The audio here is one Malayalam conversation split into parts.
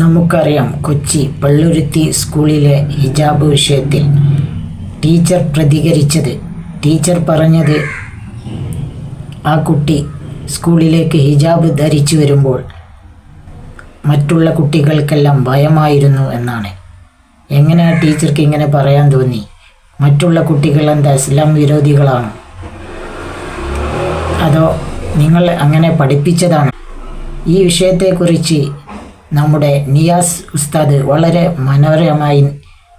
നമുക്കറിയാം കൊച്ചി പള്ളുരുത്തി സ്കൂളിലെ ഹിജാബ് വിഷയത്തിൽ ടീച്ചർ പ്രതികരിച്ചത്. ടീച്ചർ പറഞ്ഞത് ആ കുട്ടി സ്കൂളിലേക്ക് ഹിജാബ് ധരിച്ചു വരുമ്പോൾ മറ്റുള്ള കുട്ടികൾക്കെല്ലാം ഭയമായിരുന്നു എന്നാണ്. എങ്ങനെ ആ ടീച്ചർക്ക് ഇങ്ങനെ പറയാൻ തോന്നി? മറ്റുള്ള കുട്ടികൾ എന്താ ഇസ്ലാം വിരോധികളാണ്? അതോ നിങ്ങൾ അങ്ങനെ പഠിപ്പിച്ചതാണ്? ഈ വിഷയത്തെക്കുറിച്ച് നമ്മുടെ നിയാസ് ഉസ്താദ് വളരെ മനോഹരമായി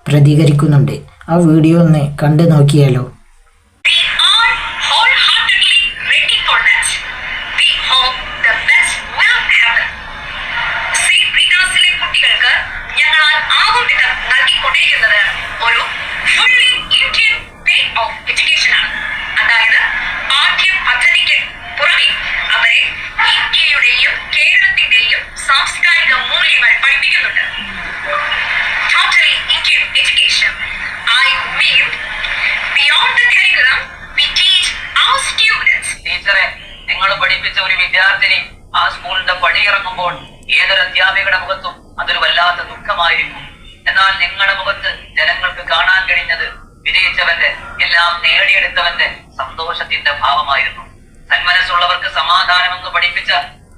പ്രതികരിക്കുന്നുണ്ട്. ആ വീഡിയോ ഒന്ന് കണ്ടു നോക്കിയാലോ? അതായത് അവരെ മൂല്യങ്ങൾ പഠിപ്പിക്കുന്നുണ്ട്. Totally Indian education. I mean, beyond the curriculum, we teach our students. ടീച്ചറെ നിങ്ങൾ പഠിപ്പിച്ച ഒരു വിദ്യാർത്ഥിനി ആ സ്കൂളിന്റെ പടിയിറങ്ങുമ്പോൾ ഏതൊരു അധ്യാപികയുടെ മുഖത്തും അതൊരു വല്ലാത്ത ദുഃഖമായിരിക്കും. എന്നാൽ നിങ്ങളുടെ മുഖത്ത് ജനങ്ങൾക്ക് കാണാൻ കഴിഞ്ഞത് വിജയിച്ചവന്റെ എല്ലാം നേടിയെടുത്തവന്റെ സന്തോഷത്തിന്റെ ഭാവമായിരുന്നു. സന്മനസ്സുള്ളവർക്ക് സമാധാനമെന്ന് പഠിപ്പിച്ച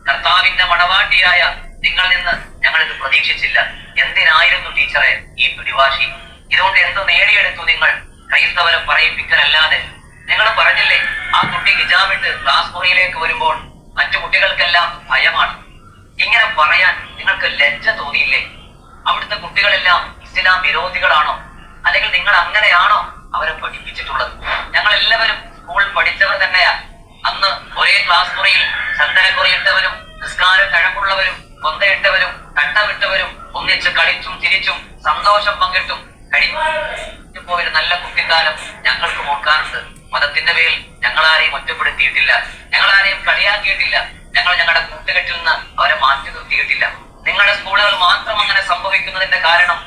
കർത്താവിന്റെ മണവാട്ടിയായ നിങ്ങൾ നിന്ന് ഞങ്ങൾ ഇത് പ്രതീക്ഷിച്ചില്ല. എന്തിനായിരുന്നു ടീച്ചറെ ഈ പിടിവാശി? ഇതുകൊണ്ട് എന്ത് നേടിയെടുത്തു നിങ്ങൾ? ക്രൈസ്തവരെ പറയിപ്പിക്കലല്ലാതെ. നിങ്ങൾ പറഞ്ഞില്ലേ ആ കുട്ടി ഹിജാബിട്ട് ക്ലാസ് മുറിയിലേക്ക് വരുമ്പോൾ മറ്റു കുട്ടികൾക്കെല്ലാം ഭയമാണ്. ഇങ്ങനെ പറയാൻ നിങ്ങൾക്ക് ലജ്ജ തോന്നിയില്ലേ? അവിടുത്തെ കുട്ടികളെല്ലാം ഇസ്ലാം വിരോധികളാണോ? അല്ലെങ്കിൽ നിങ്ങൾ അങ്ങനെയാണോ അവരെ പഠിപ്പിച്ചിട്ടുള്ളത്? ഞങ്ങൾ എല്ലാവരും സ്കൂൾ പഠിച്ചവർ തന്നെയാ. അന്ന് ഒരേ ക്ലാസ് മുറിയിൽ ചന്ദനക്കുറിയിട്ടവരും നിസ്കാരം കഴമ്പുള്ളവരും കൊന്തയിട്ടവരും കട്ടവിട്ടവരും ഒന്നിച്ച് കളിച്ചും ചിരിച്ചും സന്തോഷം പങ്കിട്ടും കഴിഞ്ഞു പോയൊരു നല്ല കുട്ടിക്കാലം ഞങ്ങൾക്ക് ഓർക്കാറുണ്ട്. മതത്തിന്റെ പേരിൽ ഞങ്ങൾ ഞങ്ങളാരെയും ഒറ്റപ്പെടുത്തിയിട്ടില്ല. ഞങ്ങളാരെയും കളിയാക്കിയിട്ടില്ല. ഞങ്ങൾ ഞങ്ങളുടെ കൂട്ടുകെട്ടിൽ നിന്ന് അവരെ മാറ്റി നിർത്തിയിട്ടില്ല. നിങ്ങളുടെ സ്കൂളുകൾ മാത്രം അങ്ങനെ സംഭവിക്കുന്നതിന്റെ കാരണം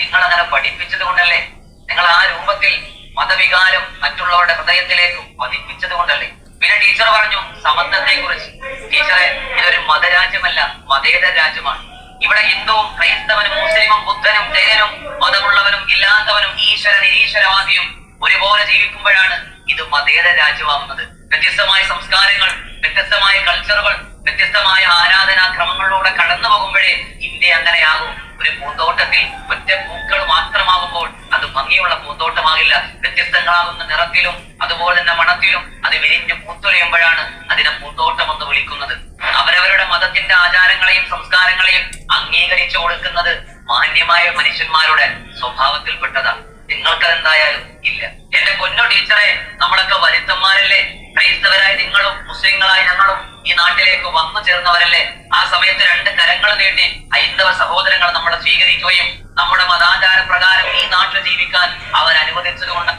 നിങ്ങൾ അങ്ങനെ പഠിപ്പിച്ചത് കൊണ്ടല്ലേ നിങ്ങൾ ആ രൂപത്തിൽ മതവികാരം മറ്റുള്ളവരുടെ ഹൃദയത്തിലേക്ക് പതിപ്പിച്ചത് കൊണ്ടല്ലേ പിന്നെ ടീച്ചർ പറഞ്ഞു സമത്വത്തെ കുറിച്ച് ടീച്ചറെ ഇതൊരു മതരാജ്യമല്ല മതേതര രാജ്യമാണ്. ഇവിടെ ഹിന്ദുവും ക്രൈസ്തവനും മുസ്ലിമും ബുദ്ധനും ജൈനനും മതമുള്ളവനും ഇല്ലാത്തവനും ഈശ്വര നിരീശ്വരവാദിയും ഒരുപോലെ ജീവിക്കുമ്പോഴാണ് ഇത് മതേതര രാജ്യമാവുന്നത്. വ്യത്യസ്തമായ സംസ്കാരങ്ങൾ വ്യത്യസ്തമായ കൾച്ചറുകൾ വ്യത്യസ്തമായ ആരാധനാക്രമങ്ങളിലൂടെ കടന്നു പോകുമ്പോഴേ ഇന്ത്യ അങ്ങനെയാകും. ഒരു പൂന്തോട്ടത്തിൽ ഒറ്റ പൂക്കൾ മാത്രമാകുമ്പോൾ അത് ഭംഗിയുള്ള പൂന്തോട്ടമാകില്ല. വ്യത്യസ്തങ്ങളാകുന്ന നിറത്തിലും അതുപോലെ തന്നെ മണത്തിലും അത് വിരിഞ്ഞ് പൂത്തുലയുമ്പോഴാണ് അതിനെ പൂന്തോട്ടം എന്ന് വിളിക്കുന്നത്. അവരവരുടെ മതത്തിന്റെ ആചാരങ്ങളെയും സംസ്കാരങ്ങളെയും അംഗീകരിച്ചു കൊടുക്കുന്നത് മാന്യമായ മനുഷ്യന്മാരുടെ സ്വഭാവത്തിൽപ്പെട്ടതാണ് നിങ്ങൾക്ക് എന്തായാലും ഇല്ല. എന്റെ പൊന്നോ ടീച്ചറെ നമ്മളൊക്കെ വരുത്തന്മാരല്ലേ? ക്രൈസ്തവരായ നിങ്ങളും മുസ്ലിങ്ങളായ ഞങ്ങളും ഈ നാട്ടിലേക്ക് വന്നു ചേർന്നവരല്ലേ? ആ സമയത്ത് രണ്ട് കരങ്ങൾ നീട്ടി ഹൈന്ദവ സഹോദരങ്ങൾ നമ്മളെ സ്വീകരിക്കുകയും നമ്മുടെ മതാചാര പ്രകാരം ഈ നാട്ടിൽ ജീവിക്കാൻ അവർ അനുവദിച്ചതുകൊണ്ട്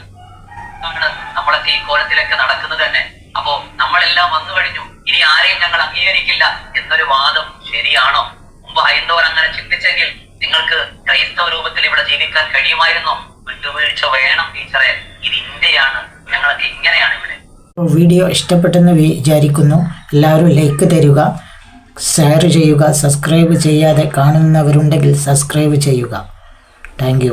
നമ്മളൊക്കെ ഈ കോലത്തിലൊക്കെ നടക്കുന്നത് തന്നെ. അപ്പോ നമ്മളെല്ലാം വന്നു കഴിഞ്ഞു. ഇനി ആരെയും ഞങ്ങൾ അംഗീകരിക്കില്ല എന്നൊരു വാദം ശരിയാണോ? മുമ്പ് ഹൈന്ദവർ അങ്ങനെ ചിന്തിച്ചെങ്കിൽ നിങ്ങൾക്ക് ക്രൈസ്തവ രൂപത്തിൽ ഇവിടെ ജീവിക്കാൻ കഴിയുമായിരുന്നോ. വിട്ടുവീഴ്ച വേണം ടീച്ചറെ. ഇത് ഇന്ത്യയാണ്. ഞങ്ങളൊക്കെ ഇങ്ങനെയാണ് ഇവിടെ. വീഡിയോ ഇഷ്ടപ്പെട്ടെന്ന് വിചാരിക്കുന്നു. എല്ലാവരും ലൈക്ക് തരിക ഷെയർ ചെയ്യുക സബ്സ്ക്രൈബ് ചെയ്യാതെ കാണുന്നവരുണ്ടെങ്കിൽ സബ്സ്ക്രൈബ് ചെയ്യുക. താങ്ക്